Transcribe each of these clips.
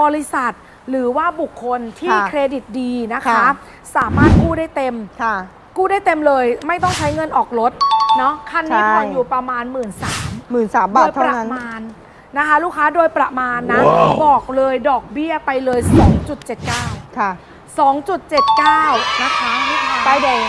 บริษัทหรือว่าบุคคลที่ค่ะเครดิตดีนะคะ ค่ะ สามารถกู้ได้เต็ม ค่ะ กู้ได้เต็มเลย ไม่ต้องใช้เงินออกรถเนาะคันนี้ใช่ ผ่อนอยู่ประมาณ 1 3ื่นสามหมื่นสามโดบาทยเท่าประนั้น มาณนะคะ ลูกค้าโดยประมาณนะ บอกเลยดอกเบี้ยไปเลย 2.79 ค่ะ 2.79 นะคะลูกค้า ป้ายแดง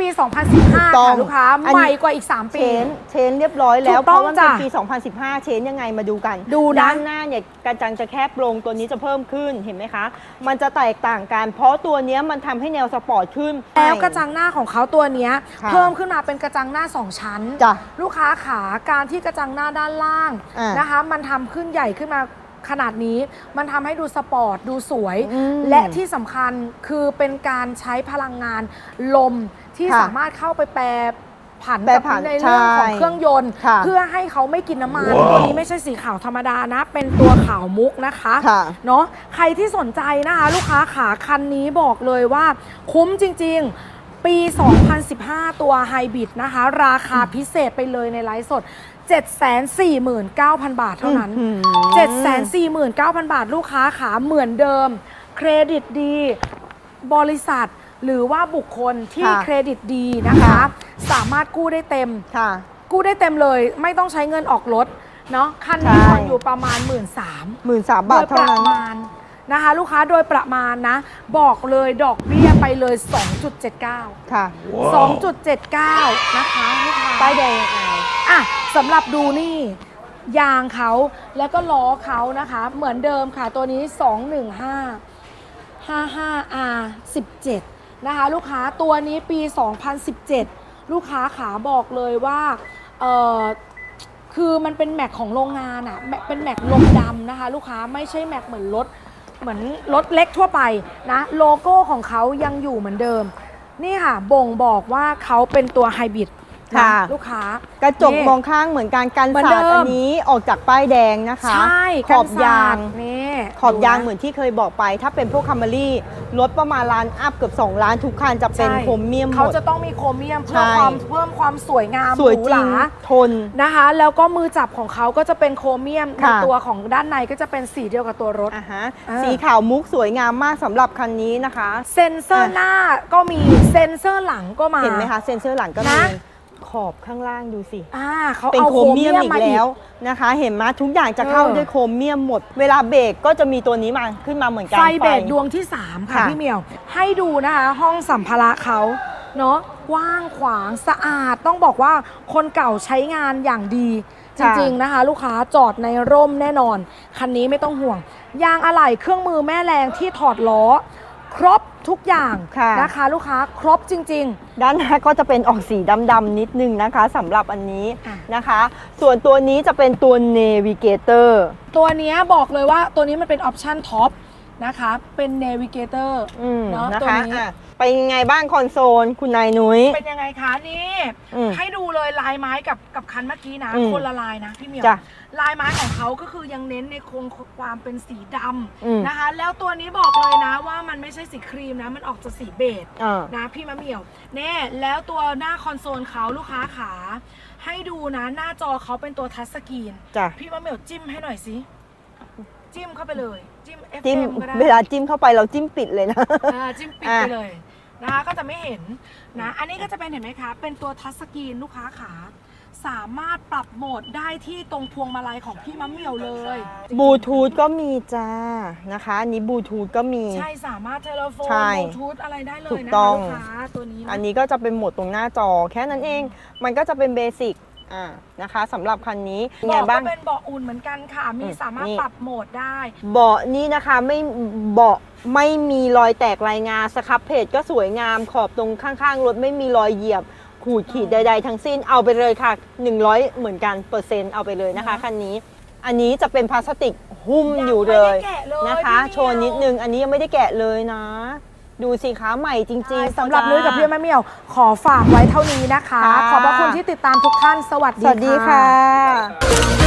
ปี 2015ต้อค่ะงลูกค้าอันนี้ ใหม่กว่าอีก3เชปีนเชนเรียบร้อยแล้วถูกเพต้องราะว่ามันเป็นจ้ะปี 2015 เชนยังไงมาดูกันดูนะ ด้านหน้าเนี่ยกระจังจะแคบลงตัวนี้จะเพิ่มขึ้นเห็นไหมคะ มันจะแตกต่างกัน เพราะตัวเนี้ยมันทำให้แนวสปอร์ตขึ้น แล้วกระจังหน้าของเขาตัวเนี้ยค่ะเพิ่มขึ้นมาเป็นกระจังหน้า 2 ชั้น จ้ะลูกค้าขาการที่กระจังหน้าด้านล่างอ่าน นะคะ มันทำขึ้นใหญ่ขึ้นมา ขนาดนี้มันทำให้ดูสปอร์ตดูสวย อืม และที่สำคัญคือเป็นการใช้พลังงานลมที่ค่ะสามารถเข้าไปแปรผันแปรกับผันในเรื่องของใช่เครื่องยนต์ ค่ะ เพื่อให้เขาไม่กินน้ำมันตัวนี้ไม่ใช่สีขาวธรรมดานะ เป็นตัวขาวมุกนะคะ ค่ะ เนาะใครที่สนใจนะคะ ลูกค้าขาคันนี้บอกเลยว่า คุ้มจริง ๆ ปี 2015 ตัวไฮบริดนะคะ ราคาพิเศษไปเลยในไลฟ์สด 749,000 บาทเท่านั้นอื้อหือ749,000 บาทลูกค้าขาเหมือนเดิม เครดิตดี บริษัทหรือว่าบุคคลที่ค่ะเครดิตดีนะคะ ค่ะ สามารถกู้ได้เต็ม ค่ะ กู้ได้เต็มเลยไม่ต้องใช้เงินออกรถเนาะคันนี้ใช่ ผ่อนอยู่ประมาณ 1 3ื่นสามหมื่นสามบาทโดยเท่าประนั้นมาณ นะคะ ลูกค้าโดยประมาณนะ บอกเลยดอกเบี้ยไปเลย 2.79 ค่ะ 2.79 นะคะลูกค้าป้ายแดงยังไงอะสำหรับดูนี่ ยางเขาแล้วก็ล้อเขานะคะ เหมือนเดิมค่ะตัวนี้ 215 55R 17 นะคะ ลูกค้าตัวนี้ปี 2017 ลูกค้าขาบอกเลยว่าเออคือมันเป็นแม็กของโรงงานอะแม็กเป็นแม็กลมดำนะคะ ลูกค้าไม่ใช่แม็กเหมือนรถ เหมือนรถเล็กทั่วไปนะโลโก้ของเขายังอยู่เหมือนเดิม นี่ค่ะบ่งบอกว่าเขาเป็นตัวไฮบริดนะค่ะ ลูกค้ากระจกนี่ มองข้างเหมือนกันกันเหมือนสาเดิดมอันนี้ออกจากป้ายแดงนะคะใช่ขอบยางกันสดนี่ ขอบยางดูะเหมือนที่เคยบอกไป ถ้าเป็นพวกคัมเมรี่รถประมาณล้านอัพเกือบ 2 ล้านทุกคันจะเป็นใช่โครเมียมหมเขาดจะต้องมีโครเมียมเพื่อใช่ความเพิ่มความสวยงามสวยหรูจหริงราทนนะคะ แล้วก็มือจับของเขาก็จะเป็นโครเมียมในค่ะตัวของด้านในก็จะเป็นสีเดียวกับตัวรถอะฮะอ่าสีขาวมุกสวยงามมากสำหรับคันนี้นะคะ เซ็นเซอร์หน้าก็มีเซ็นเซอร์หลังก็มาเห็นไหมคะเซ็นเซอร์หลังก็มีนะ ขอบข้างล่างดูสิ อ่าเขาเป็นเอาโครเมียมอีกาแล้วนะคะ เห็นไหมทุกอย่างจะเข้าเออ ด้วยโครเมียมหมด เวลาเบรกก็จะมีตัวนี้มาขึ้นมาเหมือนกัน ไฟเบรกดวงที่ 3 ค่ะค่ะ พี่เหมียว ให้ดูนะคะ ห้องสัมภาระเขาเนาะกว้างขวางสะอาดต้องบอกว่าคนเก่าใช้งานอย่างดี จริง ๆ นะคะ ลูกค้าจอดในร่มแน่นอน คันนี้ไม่ต้องห่วง ยางอะไหล่เครื่องมือแม่แรงที่ถอดล้อ ครบ ทุกอย่างค่ะ นะคะลูกค้าครบจริง ด้านหน้าก็จะเป็นออกสีดำๆนิดนึงนะคะสำหรับอันนี้อะ นะคะ ส่วนตัวนี้จะเป็นตัว Navigator ๆ ตัวเนี้ยบอกเลยว่าตัวนี้มันเป็นออปชั่นท็อปนะคะ เป็น Navigator อืมเนาะนะตัวคะนี้อะ ไปยังไงบ้างคอนโซลคุณนายนุ้ย เป็นยังไงคะนี่อืมให้ดูเลยลายไม้กับกับคันเมื่อกี้นะอืมคนละลายนะพี่เหมียวจ้ะลายไม้ของเขาก็คือยังเน้นในโครงความเป็นสีดอืมำนะคะ แล้วตัวนี้บอกเลยนะว่ามันไม่ใช่สีครีมนะ มันออกจะสีเบจ อ่า นะพี่มะเหมียวแน่แล้วตัวหน้าคอนโซลเขาลูกค้าขา ให้ดูนะหน้าจอเขาเป็นตัวทัชสกรีน จ้ะ พี่มะเหมียวจิ้มให้หน่อยสิ จิ้มเข้าไปเลย จิ้ม จิ้ม FM ก็ได้เวลาจิ้มเข้าไปเราจิ้มปิดเลยนะ อ่าจิ้มปิดอะไปเลย นะคะก็จะไม่เห็นนะอันนี้ก็จะเป็นเห็นไหมคะ เป็นตัวทัชสกรีนลูกค้าขาสามารถปรับโหมดได้ที่ตรงพวงมาลัยของพี่มะเหมี่ยวเลยบลูทูธก็มีจ้านะคะอันนี้บลูทูธก็มี ใช่สามารถเทเลโฟนใช่บลูทูธอะไรได้เลถูยกนะต้คะอง ลูกค้าตัวนี้นะ อันนี้ก็จะเป็นโหมดตรงหน้าจอแค่นั้นเอง มันก็จะเป็นเบสิก อ่านะคะสำหรับคันนี้เป็นไงเบาะบ้าก็งเป็นเบาะอุ่นเหมือนกันค่ะ มีอืมสามารถนี่ ปรับโหมดได้ เบาะนี่นะคะไม่เบาะไม่มีรอยแตกรายงานสครับเพจก็สวยงามขอบตรงข้างๆ รถไม่มีรอยเหยียบ ขูดขีดใด ๆ ทั้งสิ้นเอาไปเลยค่ะ 100 เหมือนกันเปอร์เซ็นต์เอาไปเลยนะคะเนอะคันนี้ อันนี้จะเป็นพลาสติกหุ้มอยู่เลยงไม่ได้แกะเลยนะคะ พี่เหมียว โชว์นิดนึง อันนี้ยังไม่ได้แกะเลยนะ ดูสิคะใหม่จริงใช่ๆสำหรับจ้านุ้ยกับพี่มะเหมี่ยว ขอฝากไว้เท่านี้นะคะ ค่ะ ขอบพระคุณที่ติดตามทุกท่านสวัสสดีวัสดีค่ะ